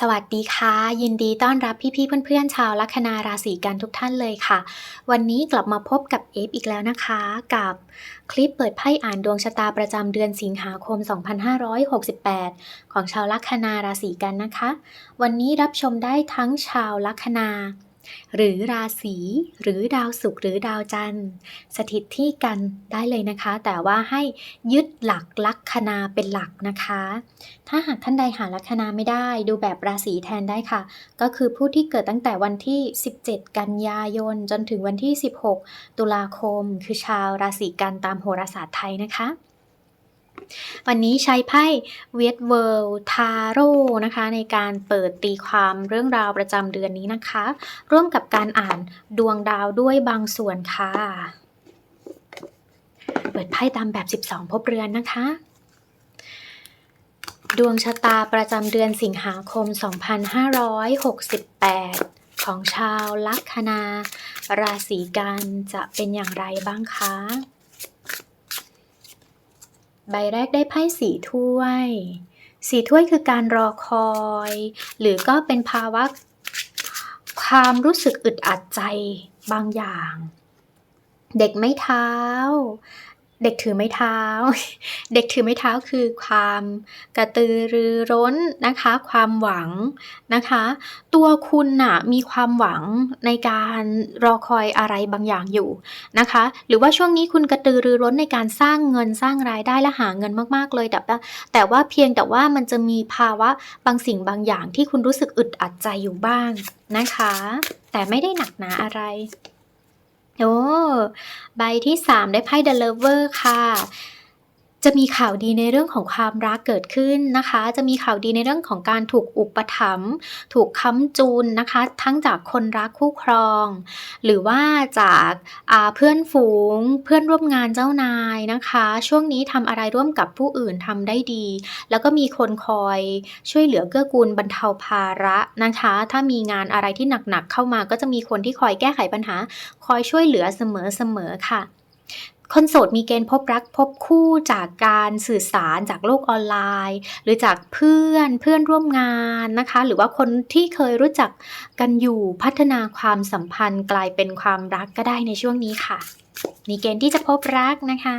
สวัสดีค่ะ ยินดีต้อนรับพี่ๆเพื่อนๆ ชาวลัคนาราศีกันทุกท่านเลยค่ะ วันนี้กลับมาพบกับเอฟอีกแล้วนะคะ กับคลิปเปิดไพ่อ่านดวงชะตาประจำเดือนสิงหาคม 2568 ของชาวลัคนาราศีกันนะคะ วันนี้รับชมได้ทั้งชาวลัคนา หรือราศีหรือดาวศุกร์หรือดาวจันทร์ สถิตที่กันได้เลยนะคะ แต่ว่าให้ยึดหลักลัคนาเป็นหลักนะคะ ถ้าหากท่านใดหาลัคนาไม่ได้ ดูแบบราศีแทนได้ค่ะ ก็คือผู้ที่เกิดตั้งแต่วันที่ 17 กันยายน จนถึงวันที่ 16 ตุลาคม คือชาวราศีกันตามโหราศาสตร์ไทยนะคะ วันนี้ใช้ไพ่เวทเวิลด์ทาโร่นะคะ ในการเปิดตีความเรื่องราวประจำเดือนนี้นะคะ ร่วมกับการอ่านดวงดาวด้วยบางส่วนค่ะ เปิดไพ่ตามแบบ 12ภพเรือนนะคะดวงชะตาประจำเดือนสิงหาคม 2568 ของชาวลัคนา ราศีกันจะเป็นอย่างไรบ้างคะ ใบแรกได้ไพ่สีถ้วย สีถ้วยคือการรอคอย หรือก็เป็นภาวะความรู้สึกอึดอัดใจบางอย่าง เด็กไม่เท้า เด็กถือไม้เท้า เด็กถือไม้เท้าคือความกระตือรือร้นนะคะ ความหวังนะคะ ตัวคุณน่ะมีความหวังในการรอคอยอะไรบางอย่างอยู่นะคะ หรือว่าช่วงนี้คุณกระตือรือร้นในการสร้างเงินสร้างรายได้และหาเงินมากๆเลยแต่ว่าแต่ว่าเพียงแต่ว่ามันจะมีภาวะบางสิ่งบางอย่างที่คุณรู้สึกอึดอัดใจอยู่บ้างนะคะ แต่ไม่ได้หนักหนาอะไร โอ้ ใบที่ 3 ได้ไพ่ The Lover ค่ะ จะมีข่าวดีในเรื่องของความรักเกิดขึ้นนะคะ จะมีข่าวดีในเรื่องของการถูกอุปถัมภ์ถูกค้ำจูนนะคะ ทั้งจากคนรักคู่ครอง หรือว่าจากาเพื่อนฝูง เพื่อนร่วมงานเจ้านายนะคะ ช่วงนี้ทำอะไรร่วมกับผู้อื่นทำได้ดี แล้วก็มีคนคอยช่วยเหลือเกื้อกูลบรรเทาภาระนะคะ ถ้ามีงานอะไรที่หนักๆเข้ามา ก็จะมีคนที่คอยแก้ไขปัญหา คอยช่วยเหลือเสมอๆค่ะ คนโสดมีเกณฑ์พบรักพบคู่จากการสื่อสารจากโลกออนไลน์ หรือจากเพื่อนเพื่อนร่วมงานนะคะ หรือว่าคนที่เคยรู้จักกันอยู่พัฒนาความสัมพันธ์กลายเป็นความรักก็ได้ในช่วงนี้ค่ะ มีเกณฑ์ที่จะพบรักนะคะ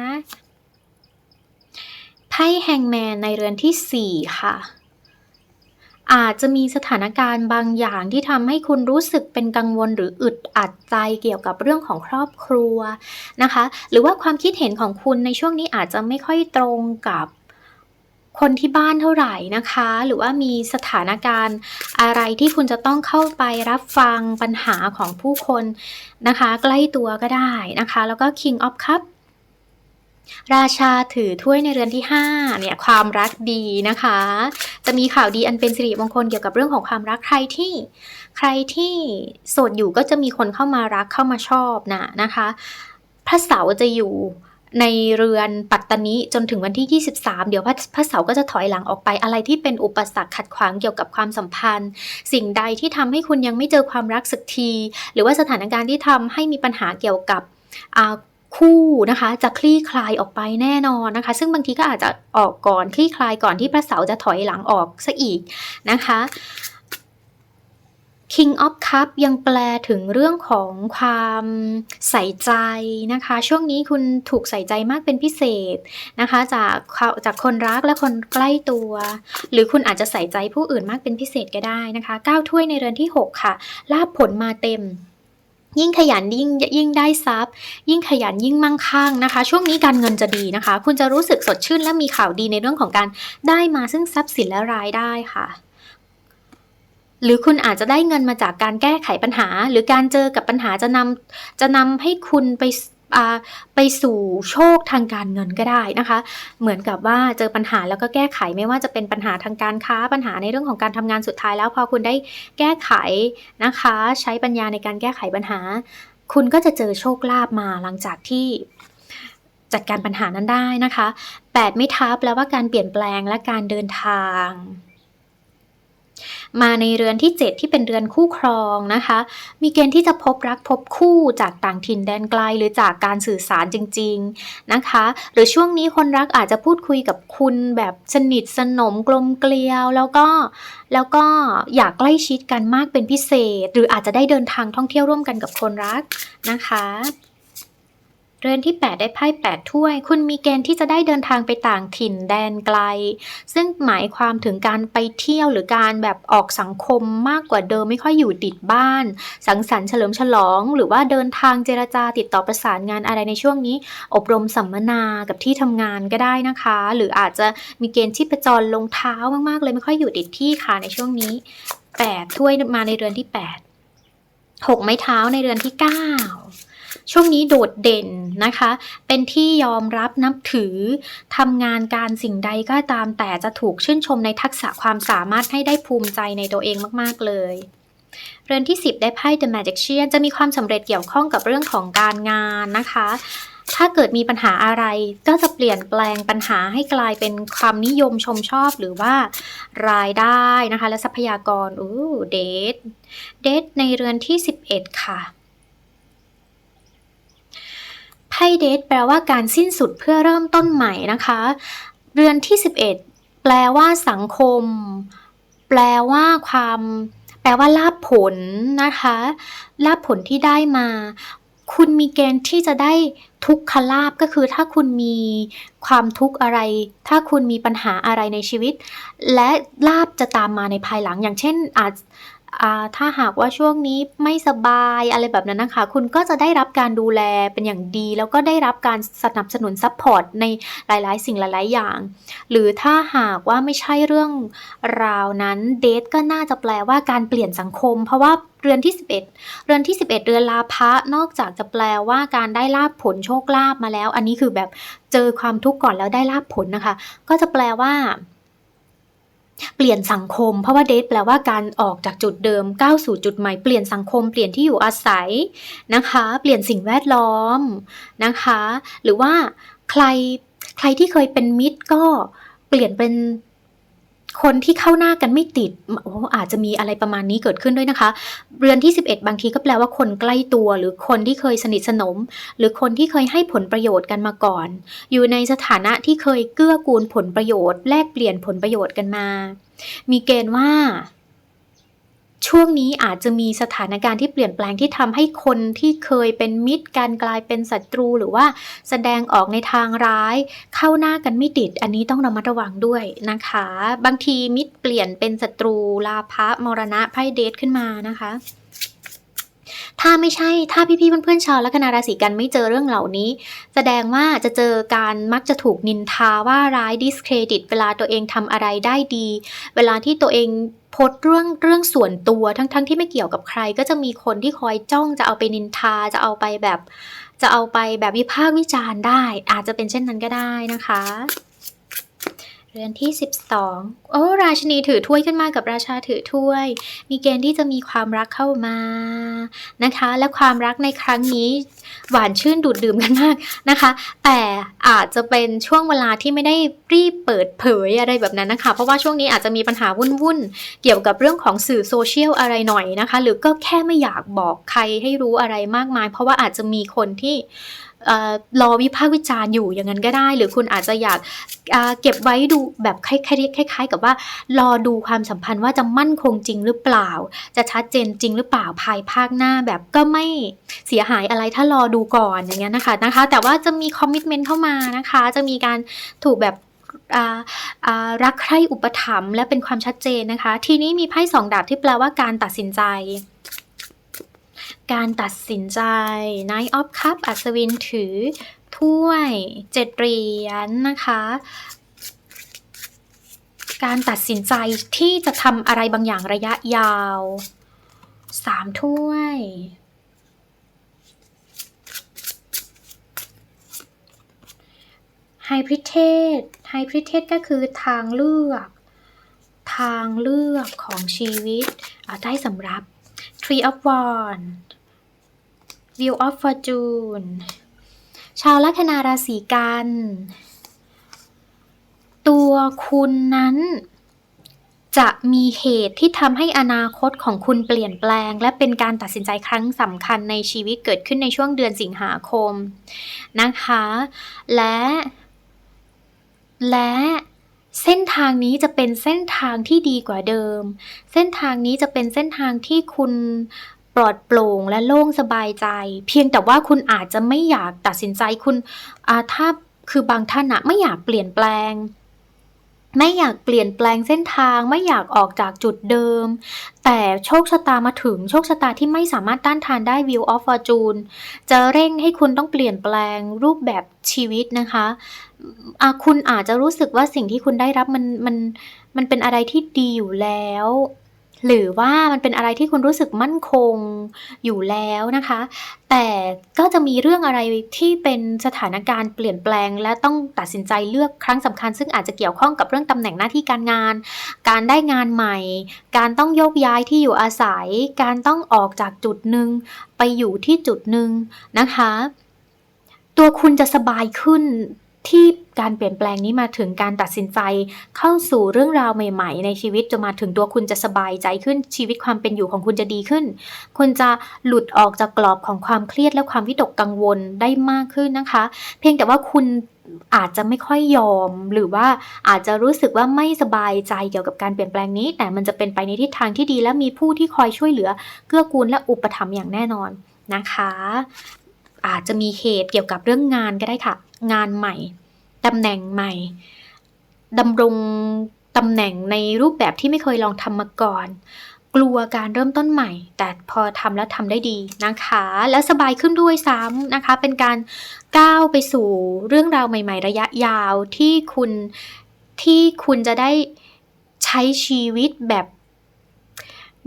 ไพ่แฮงแมนในเรือนที่ 4 ค่ะ อาจจะมีสถานการณ์บางอย่างที่ทำให้คุณรู้สึกเป็นกังวลหรืออึดอัดใจเกี่ยวกับเรื่องของครอบครัวนะคะ หรือว่าความคิดเห็นของคุณในช่วงนี้อาจจะไม่ค่อยตรงกับคนที่บ้านเท่าไหร่นะคะ หรือว่ามีสถานการณ์อะไรที่คุณจะต้องเข้าไปรับฟังปัญหาของผู้คนนะคะ ใกล้ตัวก็ได้นะคะ แล้วก็ King of Cup ราชาถือถ้วยในเรือนที่ 5 เนี่ยความรักดีนะคะ จะมีข่าวดีอันเป็นสิริมงคลเกี่ยวกับเรื่องของความรักใครที่ ใครที่โสดอยู่ก็จะมีคนเข้ามารักเข้ามาชอบนะนะคะ พระเสาร์จะอยู่ในเรือนปัตตานิจนถึงวันที่ 23 เดี๋ยวพระพระเสาร์ก็จะถอยหลังออกไปอะไรที่เป็นอุปสรรคขัดขวางเกี่ยวกับความสัมพันธ์ สิ่งใดที่ทำให้คุณยังไม่เจอความรักสักที หรือว่าสถานการณ์ที่ทำให้มีปัญหาเกี่ยวกับ คู่นะคะจะคลี่คลายออกไปแน่นอนนะคะ ซึ่งบางทีก็อาจจะออกก่อนคลี่คลายก่อนที่พระเสาร์จะถอยหลังออกซะอีกนะคะ King of Cup ยังแปลถึงเรื่องของความใส่ใจนะคะ ช่วงนี้คุณถูกใส่ใจมากเป็นพิเศษนะคะ จากจากคนรักและคนใกล้ตัว หรือคุณอาจจะใส่ใจผู้อื่นมากเป็นพิเศษก็ได้นะคะ 9 ถ้วยในเรือนที่ 6 ค่ะ ลาบผลมาเต็ม ยิ่งขยันยิ่งยิ่งได้ทรัพย์ ยิ่งขยันยิ่งมั่งคั่งนะคะ ช่วงนี้การเงินจะดีนะคะ คุณจะรู้สึกสดชื่นและมีข่าวดีในเรื่องของการได้มาซึ่งทรัพย์สินและรายได้ค่ะ หรือคุณอาจจะได้เงินมาจากการแก้ไขปัญหา หรือการเจอกับปัญหาจะนำจะนำให้คุณไป ไปสู่โชคทางการเงินก็ได้นะคะ เหมือนกับว่าเจอปัญหาแล้วก็แก้ไขไม่ว่าจะเป็นปัญหาทางการค้าปัญหาในเรื่องของการทำงานสุดท้ายแล้วพอคุณได้แก้ไขนะคะ ใช้ปัญญาในการแก้ไขปัญหา คุณก็จะเจอโชคลาภมาหลังจากที่จัดการปัญหานั้นได้นะคะ8ไม่ทับแล้วว่าการเปลี่ยนแปลงและการเดินทาง มาในเรือนที่ 7 ที่เป็นเรือนคู่ครองนะคะ มีเกณฑ์ที่จะพบรักพบคู่จากต่างถิ่นแดนไกลหรือจากการสื่อสารจริง ๆนะคะ หรือช่วงนี้คนรักอาจจะพูดคุยกับคุณแบบสนิทสนมกลมเกลียว แล้วก็แล้วก็อยากใกล้ชิดกันมากเป็นพิเศษ หรืออาจจะได้เดินทางท่องเที่ยวร่วมกันกับคนรักนะคะ เรือนที่ 8 ได้ไพ่8ถ้วย คุณมีเกณฑ์ที่จะได้เดินทางไปต่างถิ่นแดนไกล ซึ่งหมายความถึงการไปเที่ยวหรือการแบบออกสังคมมากกว่าเดิมไม่ค่อยอยู่ติดบ้าน สังสรรค์เฉลิมฉลอง หรือว่าเดินทางเจรจาติดต่อประสานงานอะไรในช่วงนี้ อบรมสัมมนากับที่ทำงานก็ได้นะคะ หรืออาจจะมีเกณฑ์ที่ประจรลงเท้ามากๆ เลยไม่ค่อยอยู่ติดที่ค่ะในช่วงนี้8ถ้วยมาในเรือนที่ 8 6 ไม้เท้าในเรือนที่ 9 ช่วงนี้โดดเด่นนะคะ เป็นที่ยอมรับนับถือทำงานการสิ่งใดก็ตามแต่จะถูกชื่นชมในทักษะความสามารถให้ได้ภูมิใจในตัวเองมาก ๆ เลยเรือนที่ 10 ได้ไพ่ The Magician จะมีความสำเร็จเกี่ยวข้องกับเรื่องของการงานนะคะ ถ้าเกิดมีปัญหาอะไรก็จะเปลี่ยนแปลงปัญหาให้กลายเป็นความนิยมชมชอบหรือว่ารายได้นะคะ และทรัพยากรอู้เดทเดทในเรือนที่ 11 ค่ะ ไพ่เดทแปลว่าการสิ้นสุดเพื่อเริ่มต้นใหม่นะคะ เรือนที่ 11 แปลว่าสังคม แปลว่าความ แปลว่าลาภผลนะคะลาภผลที่ได้มา คุณมีเกณฑ์ที่จะได้ทุกขลาบก็คือถ้าคุณมีความทุกข์อะไร ถ้าคุณมีปัญหาอะไรในชีวิต และลาบจะตามมาในภายหลังอย่างเช่นอาจ ถ้าหากว่าช่วงนี้ไม่สบายอะไรแบบนั้นนะคะ คุณก็จะได้รับการดูแลเป็นอย่างดี แล้วก็ได้รับการสนับสนุนซัพพอร์ตในหลายๆ สิ่งหลาย ๆ อย่าง หรือถ้าหากว่าไม่ใช่เรื่องราวนั้นเดทก็น่าจะแปลว่าการเปลี่ยนสังคม เพราะว่าเรือนที่ 11 เรือนที่ 11 เรือนลาภะนอกจากจะแปลว่าการได้ลาบผลโชคลาภมาแล้ว อันนี้คือแบบเจอความทุกข์ก่อนแล้วได้ลาบผลนะคะ ก็จะแปลว่า เปลี่ยนสังคม เพราะว่าเดทแปลว่าการออกจากจุดเดิมก้าวสู่จุดใหม่เปลี่ยนสังคมเปลี่ยนที่อยู่อาศัยนะคะ เปลี่ยนสิ่งแวดล้อมนะคะ หรือว่าใครใครที่เคยเป็นมิตรก็เปลี่ยนเป็น คนที่เข้าหน้ากันไม่ติดโอ้อาจจะมีอะไรประมาณนี้เกิดขึ้นด้วยนะคะ เรือนที่ 11 บางทีก็แปลว่าคนใกล้ตัว หรือคนที่เคยสนิทสนม หรือคนที่เคยให้ผลประโยชน์กันมาก่อน อยู่ในสถานะที่เคยเกื้อกูลผลประโยชน์ แลกเปลี่ยนผลประโยชน์กันมา มีเกณฑ์ว่า ช่วงนี้อาจจะมีสถานการณ์ที่เปลี่ยนแปลงที่ทำให้คนที่เคยเป็นมิตรการกลายเป็นศัตรู หรือว่าแสดงออกในทางร้าย เข้าหน้ากันไม่ติด อันนี้ต้องระมัดระวังด้วยนะคะ บางทีมิตรเปลี่ยนเป็นศัตรู ลาภะมรณะไพ่เดทขึ้นมานะคะถ้าไม่ใช่ ถ้าพี่ๆเพื่อนๆชาวลัคนาราศีกันไม่เจอเรื่องเหล่านี้ แสดงว่าจะเจอการมักจะถูกนินทาว่าร้ายดิสเครดิต เวลาตัวเองทำอะไรได้ดี เวลาที่ตัวเองพสเรื่องเรื่องส่วนตัวทั้งๆทที่ไม่เกี่ยวกับใคร ก็จะมีคนที่คอยจ้องจะเอาไปนินทาจะเอาไปแบบ จะเอาไปแบบวิพากษ์วิจารณ์ได้ อาจจะเป็นเช่นนั้นก็ได้นะคะ รือนที่ 12 โอ้ราชินีถือถ้วยขึ้นมากับราชาถือถ้วย มีเกณฑ์ที่จะมีความรักเข้ามานะคะ และความรักในครั้งนี้หวานชื่นดูดดื่มกันมากนะคะ แต่อาจจะเป็นช่วงเวลาที่ไม่ได้รีบเปิดเผยอะไรแบบนั้นนะคะ เพราะว่าช่วงนี้อาจจะมีปัญหาวุ่นๆเกี่ยวกับเรื่องของสื่อโซเชียลอะไรหน่อยนะคะ หรือก็แค่ไม่อยากบอกใครให้รู้อะไรมากมาย เพราะว่าอาจจะมีคนที่ รอวิพากษ์วิจารณ์อยู่อย่างนั้นก็ได้ หรือคุณอาจจะอยากเก็บไว้ดูแบบคล้ายๆกับว่ารอดูความสัมพันธ์ว่าจะมั่นคงจริงหรือเปล่า จะชัดเจนจริงหรือเปล่าภายภาคหน้าแบบก็ไม่เสียหายอะไรถ้ารอดูก่อนอย่างเงี้ยนะคะนะคะ แต่ว่าจะมีคอมมิชเมนต์เข้ามานะคะ จะมีการถูกแบบรักใคร่อุปถัมภ์และเป็นความชัดเจนนะคะ ทีนี้มีไพ่สองดาบที่แปลว่าการตัดสินใจ การตัดสินใจ Knight of Cup อัศวินถือ ถ้วยเจ็ดเหรียญนะคะ การตัดสินใจที่จะทำอะไรบางอย่างระยะยาวสามถ้วยไฮพริเทสไฮพริเทสก็คือทางเลือก ทางเลือกของชีวิต เอาได้สำหรับ Tree of Wands View of Fortune ชาวลัคนาราศีกัน ตัวคุณนั้น จะมีเหตุที่ทำให้อนาคตของคุณเปลี่ยนแปลง และเป็นการตัดสินใจครั้งสำคัญในชีวิตเกิดขึ้นในช่วงเดือนสิงหาคมนะคะ และ และเส้นทางนี้จะเป็นเส้นทางที่ดีกว่าเดิม เส้นทางนี้จะเป็นเส้นทางที่คุณ ปลอดโปร่งและโล่งสบายใจ เพียงแต่ว่าคุณอาจจะไม่อยากตัดสินใจคุณถ้าคือบางท่านอะไม่อยากเปลี่ยนแปลง ไม่อยากเปลี่ยนแปลงเส้นทาง ไม่อยากออกจากจุดเดิม แต่โชคชะตามาถึงโชคชะตาที่ไม่สามารถต้านทานได้ View of Fortune จะเร่งให้คุณต้องเปลี่ยนแปลงรูปแบบชีวิตนะคะะคุณอาจจะรู้สึกว่าสิ่งที่คุณได้รับมันมันมันเป็นอะไรที่ดีอยู่แล้ว หรือว่ามันเป็นอะไรที่คุณรู้สึกมั่นคงอยู่แล้วนะคะ แต่ก็จะมีเรื่องอะไรที่เป็นสถานการณ์เปลี่ยนแปลง และต้องตัดสินใจเลือกครั้งสำคัญ ซึ่งอาจจะเกี่ยวข้องกับเรื่องตำแหน่งหน้าที่การงาน การได้งานใหม่ การต้องโยกย้ายที่อยู่อาศัย การต้องออกจากจุดหนึ่งไปอยู่ที่จุดหนึ่งนะคะ ตัวคุณจะสบายขึ้น ที่การเปลี่ยนแปลงนี้มาถึงการตัดสินใจ เข้าสู่เรื่องราวใหม่ ๆ ในชีวิตจะมาถึงตัวคุณจะสบายใจขึ้นชีวิตความเป็นอยู่ของคุณจะดีขึ้น คุณจะหลุดออกจากกรอบของความเครียดและความวิตกกังวลได้มากขึ้นนะคะ เพียงแต่ว่าคุณอาจจะไม่ค่อยยอม หรือว่าอาจจะรู้สึกว่าไม่สบายใจเกี่ยวกับการเปลี่ยนแปลงนี้ แต่มันจะเป็นไปในทิศทางที่ดี และมีผู้ที่คอยช่วยเหลือ เกื้อกูลและอุปถัมภ์อย่างแน่นอนนะคะ อาจจะมีเหตุเกี่ยวกับเรื่องงานก็ได้ค่ะ งานใหม่ตำแหน่งใหม่ดำรงตำแหน่งในรูปแบบที่ไม่เคยลองทำมาก่อน กลัวการเริ่มต้นใหม่ แต่พอทำแล้วทำได้ดีนะคะ แล้วสบายขึ้นด้วยซ้ำนะคะ เป็นการก้าวไปสู่เรื่องราวใหม่ ๆ ระยะยาวที่คุณที่คุณจะได้ใช้ชีวิตแบบ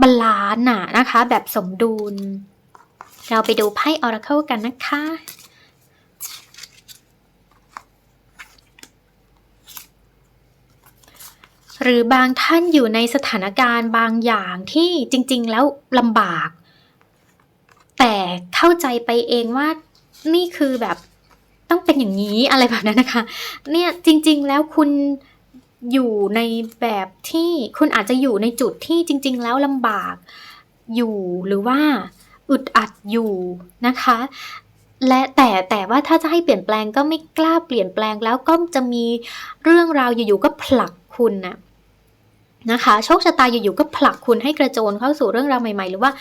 บาลานซ์นะคะ แบบสมดุล เราไปดูไพ่ออร์เคิลกันนะคะ หรือบางท่านอยู่ในสถานการณ์บางอย่างที่จริง ๆ แล้วลำบาก แต่เข้าใจไปเองว่านี่คือแบบต้องเป็นอย่างนี้อะไรแบบนั้นนะคะ เนี่ยจริง ๆ แล้วคุณอยู่ในแบบที่คุณอาจจะอยู่ในจุดที่จริง ๆ แล้วลำบากอยู่หรือว่า อึดอัดอยู่นะคะ และแต่แต่ว่าถ้าจะให้เปลี่ยนแปลงก็ไม่กล้าเปลี่ยนแปลงแล้วก็จะมีเรื่องราวอยู่ๆก็ผลักคุณนะนะคะโชคชะตาอยู่ๆก็ผลักคุณให้กระโจนเข้าสู่เรื่องราวใหม่ ๆ หรือว่า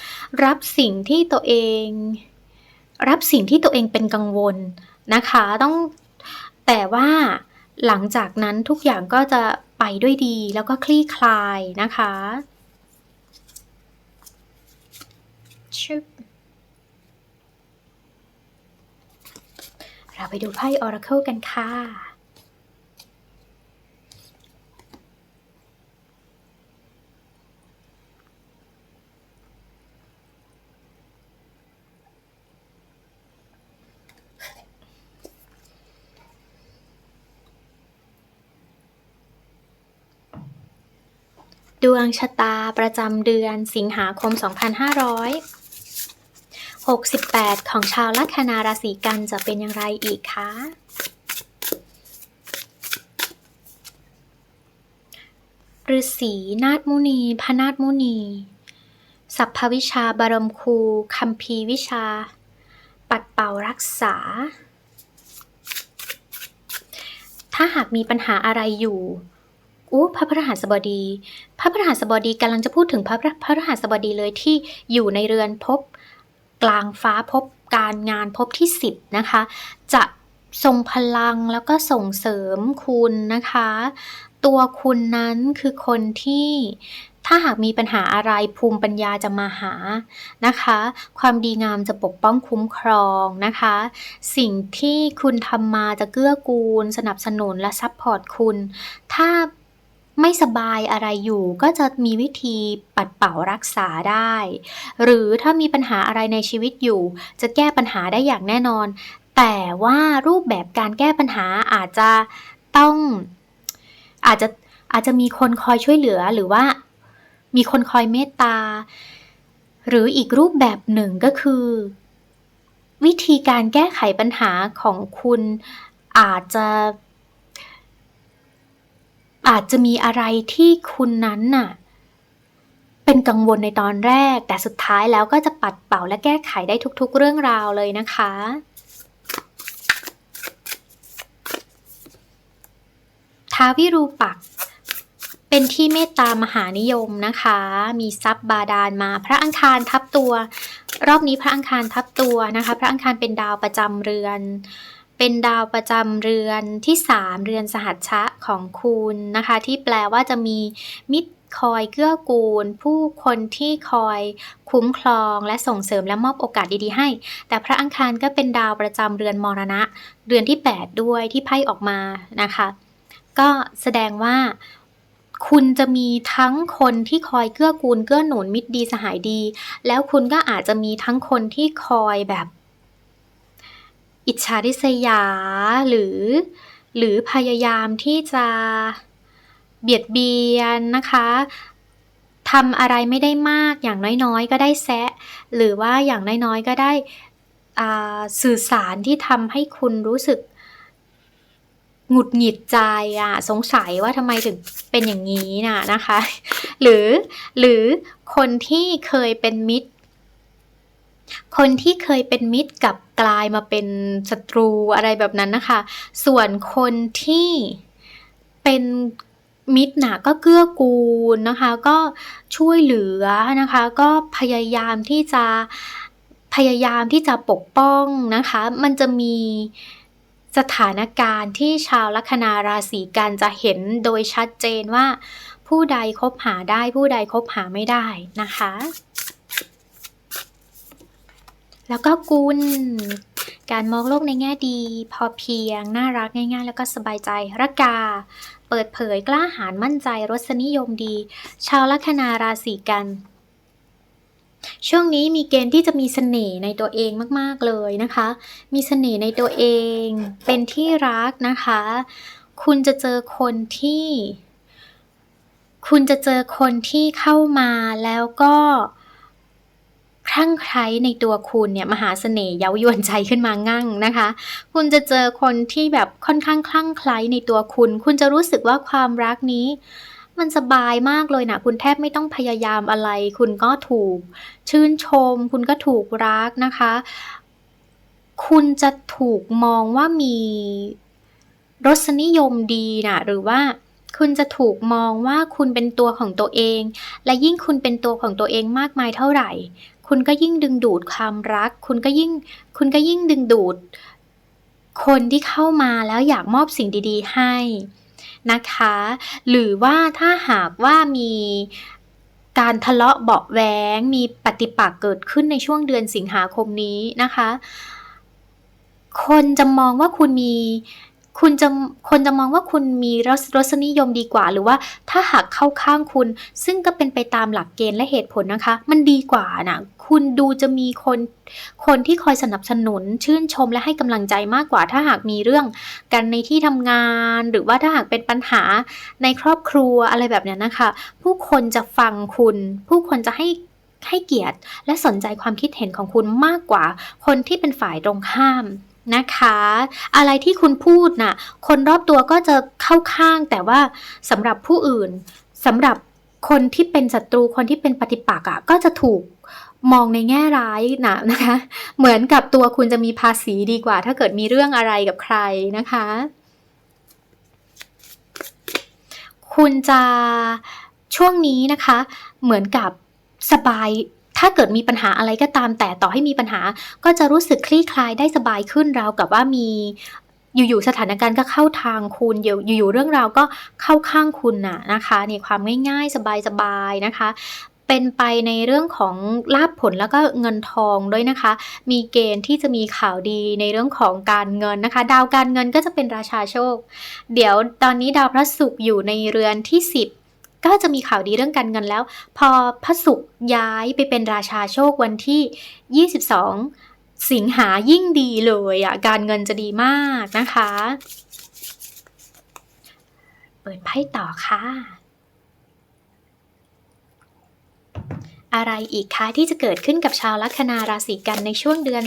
รับสิ่งที่ตัวเอง รับสิ่งที่ตัวเองเป็นกังวลนะคะ ต้องแต่ว่าหลังจากนั้นทุกอย่างก็จะไปด้วยดีแล้วก็คลี่คลายนะคะชึบ เราไปดูไพ่ออร์เคิลกันค่ะ ดวงชะตาประจำเดือนสิงหาคม 68 ของชาวลัคนาราศีกันจะเป็นอย่างไรอีกคะฤาษีนาฏมุนีพนาฏมุนี สัพพวิชาบารมคูคัมภีวิชา ปัดเป่ารักษา ถ้าหากมีปัญหาอะไรอยู่อู้พระพฤหัสบดี พระพฤหัสบดีกำลังจะพูดถึงพระพระพฤหัสบดีเลยที่อยู่ในเรือนพบ กลางฟ้าพบการงานพบที่สิบนะคะ จะทรงพลังแล้วก็ส่งเสริมคุณนะคะ ตัวคุณนั้นคือคนที่ถ้าหากมีปัญหาอะไรภูมิปัญญาจะมาหานะคะ ความดีงามจะปกป้องคุ้มครองนะคะ สิ่งที่คุณทำมาจะเกื้อกูล สนับสนุนและซัพพอร์ตคุณ ถ้า ไม่สบายอะไรอยู่ก็จะมีวิธีปัดเป่ารักษาได้ หรือถ้ามีปัญหาอะไรในชีวิตอยู่ จะแก้ปัญหาได้อย่างแน่นอน แต่ว่ารูปแบบการแก้ปัญหาอาจจะต้องอาจจะอาจจะมีคนคอยช่วยเหลือหรือว่า มีคนคอยเมตตา หรืออีกรูปแบบหนึ่งก็คือ วิธีการแก้ไขปัญหาของคุณอาจจะ อาจจะมีอะไรที่คุณนั้นน่ะ เป็นกังวลในตอนแรก แต่สุดท้ายแล้วก็จะปัดเป่าและแก้ไขได้ทุกๆ เรื่องราวเลยนะคะ ท้าวิรูปัก เป็นที่เมตตามหานิยมนะคะ มีทรัพย์บาดาลมาพระอังคารทับตัว รอบนี้พระอังคารทับตัวนะคะ พระอังคารเป็นดาวประจำเรือน เป็นดาวประจำเรือนที่ 3 เรือนสหัชชะของคุณนะคะ ที่แปลว่าจะมีมิตรคอยเกื้อกูล ผู้คนที่คอยคุ้มครองและส่งเสริมและมอบโอกาสดีๆให้ แต่พระอังคารก็เป็นดาวประจำเรือนมรณะ เรือนที่ 8 ด้วยที่ไพ่ออกมานะคะ ก็แสดงว่าคุณจะมีทั้งคนที่คอยเกื้อกูลเกื้อหนุนมิตรดีสหายดี แล้วคุณก็อาจจะมีทั้งคนที่คอยแบบ อิจฉาริษยาหรือ หรือพยายามที่จะเบียดเบียนนะคะทำอะไรไม่ได้มากอย่างน้อยๆ ก็ได้แซะ หรือว่าอย่างน้อยๆ ก็ได้สื่อสารที่ทำให้คุณรู้สึกหงุดหงิดใจอะสงสัยว่าทำไมถึงเป็นอย่างนี้น่ะนะคะ หรือหรือคนที่เคยเป็นมิตร คนที่เคยเป็นมิตรกับกลายมาเป็นศัตรูอะไรแบบนั้นนะคะ ส่วนคนที่เป็นมิตรน่ะก็เกื้อกูลนะคะ ก็ช่วยเหลือนะคะ ก็พยายามที่จะพยายามที่จะปกป้องนะคะ มันจะมีสถานการณ์ที่ชาวลัคนาราศีกันจะเห็นโดยชัดเจนว่า ผู้ใดคบหาได้ผู้ใดคบหาไม่ได้นะคะ แล้วก็กุล การมองโลกในแง่ดี พอเพียง น่ารักง่าย ๆ แล้วก็สบายใจระกา เปิดเผยกล้าหาญมั่นใจรสนิยมดี ชาวลัคนาราศีกัน ช่วงนี้มีเกณฑ์ที่จะมีเสน่ห์ในตัวเองมากๆเลยนะคะ มีเสน่ห์ในตัวเอง เป็นที่รักนะคะ คุณจะเจอคนที่ คุณจะเจอคนที่เข้ามาแล้วก็ คลั่งไคล้ในตัวคุณเนี่ยมหาเสน่ห์เย้ายวนใจขึ้นมางั่งนะคะ คุณจะเจอคนที่แบบค่อนข้างคลั่งไคล้ในตัวคุณ คุณจะรู้สึกว่าความรักนี้ มันสบายมากเลยนะคุณแทบไม่ต้องพยายามอะไร คุณก็ถูก ชื่นชม คุณก็ถูกรักนะคะ คุณจะถูกมองว่ามีรสนิยมดีนะหรือว่าคุณจะถูกมองว่าคุณเป็นตัวของตัวเอง และยิ่งคุณเป็นตัวของตัวเองมากมายเท่าไหร่ คุณก็ยิ่งดึงดูดความรัก คุณก็ยิ่ง คุณก็ยิ่งดึงดูด คนที่เข้ามาแล้วอยากมอบสิ่งดี ๆ ให้นะคะ หรือว่าถ้าหากว่ามีการทะเลาะเบาะแว้งมีปฏิปักษ์เกิดขึ้นในช่วงเดือนสิงหาคมนี้นะคะ คนจะมองว่าคุณมี คุณจะคนจะมองว่าคุณมีรสรสนิยมดีกว่า หรือว่าถ้าหากเข้าข้างคุณ ซึ่งก็เป็นไปตามหลักเกณฑ์และเหตุผลนะคะ มันดีกว่านะคุณดูจะมีคนคนที่คอยสนับสนุนชื่นชมและให้กำลังใจมากกว่า ถ้าหากมีเรื่องกันในที่ทำงาน หรือว่าถ้าหากเป็นปัญหาในครอบครัวอะไรแบบนี้นะคะ ผู้คนจะฟังคุณ ผู้คนจะให้ให้เกียรติ และสนใจความคิดเห็นของคุณมากกว่า คนที่เป็นฝ่ายตรงข้าม นะคะ อะไรที่คุณพูดน่ะ คนรอบตัวก็จะเข้าข้าง แต่ว่าสำหรับผู้อื่นสำหรับคนที่เป็นศัตรูคนที่เป็นปฏิปักษ์อะก็จะถูกมองในแง่ร้ายนะนะคะ เหมือนกับตัวคุณจะมีภาษีดีกว่า ถ้าเกิดมีเรื่องอะไรกับใครนะคะ คุณจะช่วงนี้นะคะ เหมือนกับสบาย ถ้าเกิดมีปัญหาอะไรก็ตามแต่ต่อให้มีปัญหา ก็จะรู้สึกคลี่คลายได้สบายขึ้นราวกับว่ามีอยู่ๆสถานการณ์ก็เข้าทางคุณอยู่ๆเรื่องราวก็เข้าข้างคุณน่ะนะคะนี่ความง่ายๆ สบายๆนะคะ เป็นไปในเรื่องของลาภผลแล้วก็เงินทองด้วยนะคะ มีเกณฑ์ที่จะมีข่าวดีในเรื่องของการเงินนะคะ ดาวการเงินก็จะเป็นราชาโชค เดี๋ยวตอนนี้ดาวพระศุกร์อยู่ในเรือนที่ 10 ก็จะมีข่าวดีเรื่องการเงินแล้ว พอพระศุกร์ย้ายไปเป็นราชาโชควันที่ 22 สิงหายิ่งดีเลยอะ การเงินจะดีมากนะคะ เปิดไพ่ต่อค่ะ อะไรอีกคะที่จะเกิดขึ้นกับชาวลัคนาราศีกันในช่วงเดือน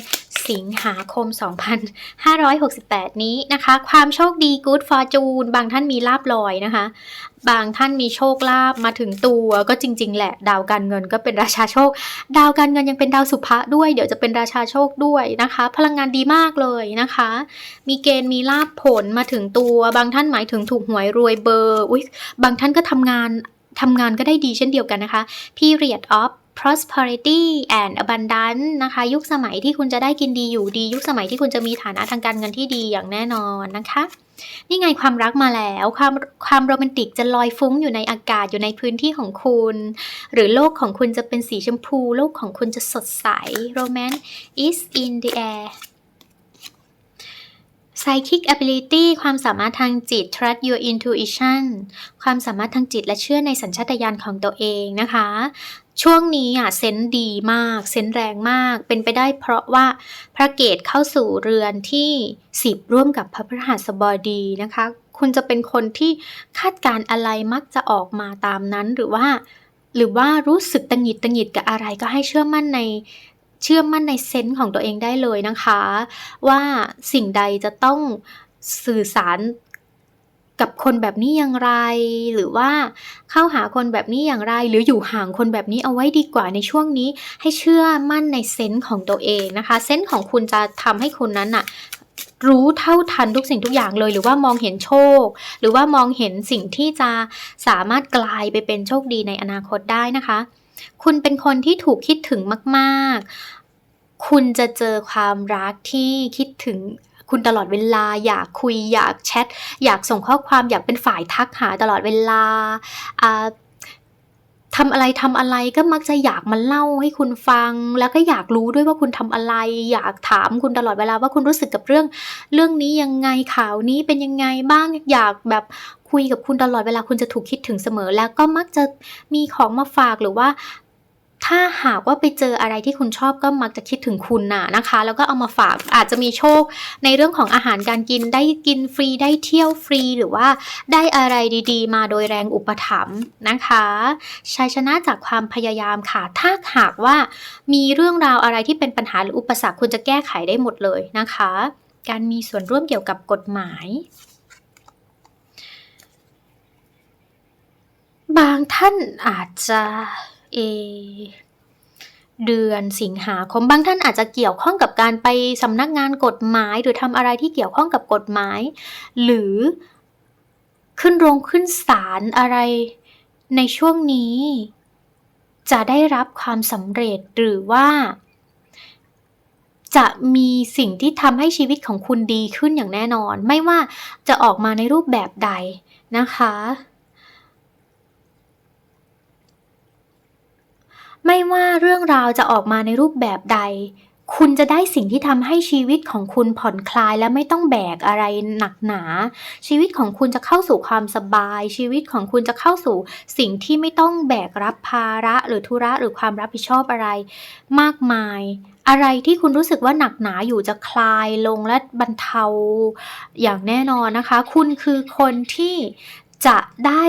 สิงหาคม 2568 นี้นะคะ ความโชคดี Good Fortune บางท่านมีลาบลอยนะคะ บางท่านมีโชคลาภมาถึงตัวก็จริง ๆ แหละ ดาวการเงินก็เป็นราชาโชค ดาวการเงินยังเป็นดาวสุภะด้วย เดี๋ยวจะเป็นราชาโชคด้วยนะคะ พลังงานดีมากเลยนะคะ มีเกณฑ์มีลาภผลมาถึงตัว บางท่านหมายถึงถูกหวยรวยเบอร์ อุ๊ย บางท่านก็ทำงาน ทำงานก็ได้ดีเช่นเดียวกันนะคะ period of prosperity and abundance นะคะ ยุคสมัยที่คุณจะได้กินดีอยู่ดี ยุคสมัยที่คุณจะมีฐานะทางการเงินที่ดีอย่างแน่นอนนะคะ นี่ไงความรักมาแล้วความความโรแมนติกจะลอยฟุ้งอยู่ในอากาศอยู่ในพื้นที่ของคุณ หรือโลกของคุณจะเป็นสีชมพู โลกของคุณจะสดใส romance is in the air psychic ability ความสามารถทางจิต trust your intuition ความสามารถทางจิตและเชื่อในสัญชาตญาณของตัวเองนะคะ ช่วงนี้อะเซนดีมาก เซนแรงมาก เป็นไปได้เพราะว่าพระเกตเข้าสู่เรือนที่10ร่วมกับพระพฤหัสบดีนะคะ คุณจะเป็นคนที่คาดการณ์อะไรมักจะออกมาตามนั้นหรือว่าหรือว่ารู้สึกตังหิดตังหิดกับอะไรก็ให้เชื่อมั่นใน เชื่อมั่นในเซนส์ของตัวเองได้เลยนะคะ ว่าสิ่งใดจะต้องสื่อสารกับคนแบบนี้อย่างไร หรือว่าเข้าหาคนแบบนี้อย่างไร หรืออยู่ห่างคนแบบนี้เอาไว้ดีกว่าในช่วงนี้ ให้เชื่อมั่นในเซนส์ของตัวเองนะคะเซนส์ของคุณจะทำให้คุณนั้นน่ะรู้เท่าทันทุกสิ่งทุกอย่างเลย หรือว่ามองเห็นโชค หรือว่ามองเห็นสิ่งที่จะสามารถกลายไปเป็นโชคดีในอนาคตได้นะคะ คุณเป็นคนที่ถูกคิดถึงมาก ๆ คุณจะเจอความรักที่คิดถึงคุณตลอดเวลา อยากคุยอยากแชท อยากส่งข้อความอยากเป็นฝ่ายทักหาตลอดเวลาอ่า ทำอะไรทำอะไรก็มักจะอยากมาเล่าให้คุณฟัง แล้วก็อยากรู้ด้วยว่าคุณทำอะไร อยากถามคุณตลอดเวลาว่าคุณรู้สึกกับเรื่อง เรื่องนี้ยังไงข่าวนี้เป็นยังไงบ้างอยากแบบคุยกับคุณตลอดเวลาคุณจะถูกคิดถึงเสมอ แล้วก็มักจะมีของมาฝากหรือว่า ถ้าหากว่าไปเจออะไรที่คุณชอบก็มักจะคิดถึงคุณน่ะนะคะ แล้วก็เอามาฝากอาจจะมีโชคในเรื่องของอาหารการกินได้กินฟรีได้เที่ยวฟรีหรือว่าได้อะไรดีๆ มาโดยแรงอุปถัมภ์นะคะชัยชนะจากความพยายามค่ะ ถ้าหากว่ามีเรื่องราวอะไรที่เป็นปัญหาหรืออุปสรรคคุณจะแก้ไขได้หมดเลยนะคะ การมีส่วนร่วมเกี่ยวกับกฎหมายบางท่านอาจจะ เอเดือนสิงหาคมบางท่านอาจจะเกี่ยวข้องกับการไปสำนักงานกฎหมาย หรือทำอะไรที่เกี่ยวข้องกับกฎหมาย หรือขึ้นโรงขึ้นศาลอะไรในช่วงนี้ จะได้รับความสำเร็จหรือว่า จะมีสิ่งที่ทำให้ชีวิตของคุณดีขึ้นอย่างแน่นอน ไม่ว่าจะออกมาในรูปแบบใดนะคะ ไม่ว่าเรื่องราวจะออกมาในรูปแบบใด คุณจะได้สิ่งที่ทำให้ชีวิตของคุณผ่อนคลายและไม่ต้องแบกอะไรหนักหนา ชีวิตของคุณจะเข้าสู่ความสบาย ชีวิตของคุณจะเข้าสู่สิ่งที่ไม่ต้องแบกรับภาระหรือธุระหรือความรับผิดชอบอะไร มากมาย อะไรที่คุณรู้สึกว่าหนักหนาอยู่จะคลายลงและบรรเทา อย่างแน่นอนนะคะ คุณคือคนที่จะได้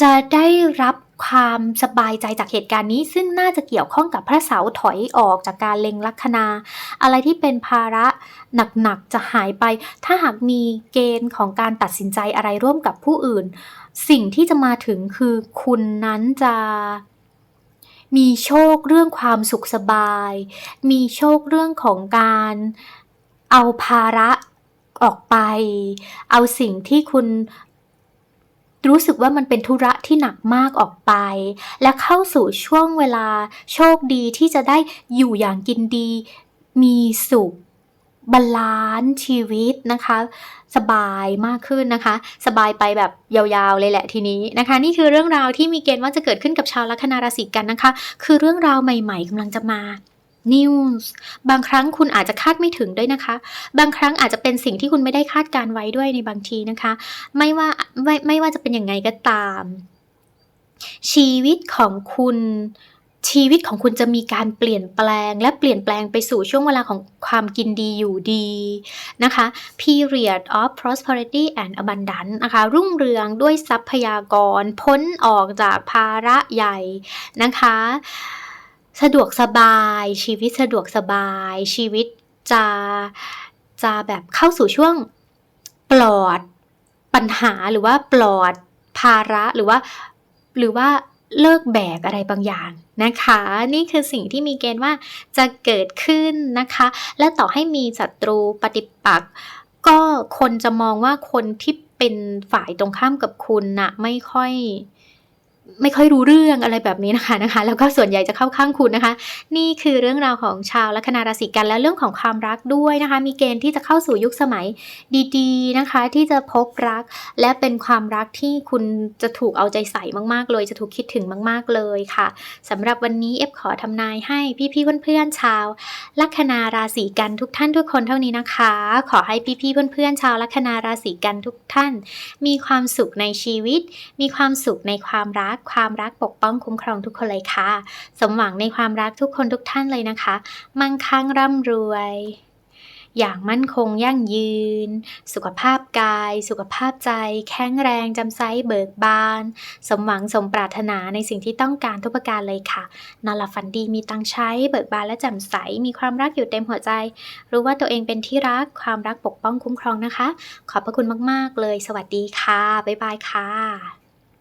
จะได้รับ ความสบายใจจากเหตุการณ์นี้ ซึ่งน่าจะเกี่ยวข้องกับพระเสาถอยออกจากการเล็งลัคนา อะไรที่เป็นภาระหนักๆจะหายไป ถ้าหากมีเกณฑ์ของการตัดสินใจอะไรร่วมกับผู้อื่น สิ่งที่จะมาถึงคือคุณนั้นจะมีโชคเรื่องความสุขสบาย มีโชคเรื่องของการเอาภาระออกไป เอาสิ่งที่คุณ รู้สึกว่ามันเป็นธุระที่หนักมากออกไป และเข้าสู่ช่วงเวลาโชคดีที่จะได้อยู่อย่างกินดี มีสุขบาลานซ์ชีวิตนะคะ สบายมากขึ้นนะคะ สบายไปแบบยาวๆเลยแหละทีนี้นะคะ นี่คือเรื่องราวที่มีเกณฑ์ว่าจะเกิดขึ้นกับชาวลัคนาราศีกันนะคะ คือเรื่องราวใหม่ ๆกำลังจะมา news บางครั้งคุณอาจจะคาดไม่ถึงด้วยนะคะ บางครั้งอาจจะเป็นสิ่งที่คุณไม่ได้คาดการไว้ด้วยในบางทีนะคะ ไม่ว่าไม่ไม่ว่าจะเป็นยังไงก็ตาม ชีวิตของคุณชีวิตของคุณจะมีการเปลี่ยนแปลง และเปลี่ยนแปลงไปสู่ช่วงเวลาของความกินดีอยู่ดีนะคะ period of prosperity and abundance นะคะ รุ่งเรืองด้วยทรัพยากร พ้นออกจากภาระใหญ่นะคะ สะดวกสบาย ชีวิตสะดวกสบาย ชีวิตจะจะแบบเข้าสู่ช่วงปลอดปัญหาหรือว่าปลอดภาระหรือว่า หรือว่าเลิกแบกอะไรบางอย่างนะคะ นี่คือสิ่งที่มีเกณฑ์ว่าจะเกิดขึ้นนะคะ และต่อให้มีศัตรูปฏิปักษ์ก็คนจะมองว่าคนที่เป็นฝ่ายตรงข้ามกับคุณน่ะไม่ค่อย ไม่ค่อยรู้เรื่องอะไรแบบนี้นะคะนะคะ แล้วก็ส่วนใหญ่จะเข้าข้างคุณนะคะ นี่คือเรื่องราวของชาวลัคนาราศีกันและเรื่องของความรักด้วยนะคะ มีเกณฑ์ที่จะเข้าสู่ยุคสมัยดีๆนะคะ ที่จะพบรักและเป็นความรักที่คุณจะถูกเอาใจใส่มากๆ เลยจะถูกคิดถึงมาก ๆเลยค่ะสำหรับวันนี้เอฟขอทำนายให้พี่ๆเพื่อนๆชาวลัคนาราศีกันทุกท่านทุกคนเท่านี้นะคะ ขอให้พี่ๆเพื่อนๆชาวลัคนาราศีกันทุกท่าน มีความสุขในชีวิต มีความสุขในความรักความรักปกป้องคุ้มครองทุกคนเลยค่ะ สมหวังในความรักทุกคนทุกท่านเลยนะคะ มั่งคั่งร่ำรวย อย่างมั่นคงยั่งยืน สุขภาพกาย สุขภาพใจ แข็งแรงจำไซเบิกบาน สมหวังสมปรารถนาในสิ่งที่ต้องการทุกประการเลยค่ะ นอนหลับฝันดีมีตังใช้ เบิกบานและแจ่มใส มีความรักอยู่เต็มหัวใจ รู้ว่าตัวเองเป็นที่รัก ความรักปกป้องคุ้มครองนะคะ ขอบพระคุณมากๆเลย สวัสดีค่ะ บ๊ายบายค่ะ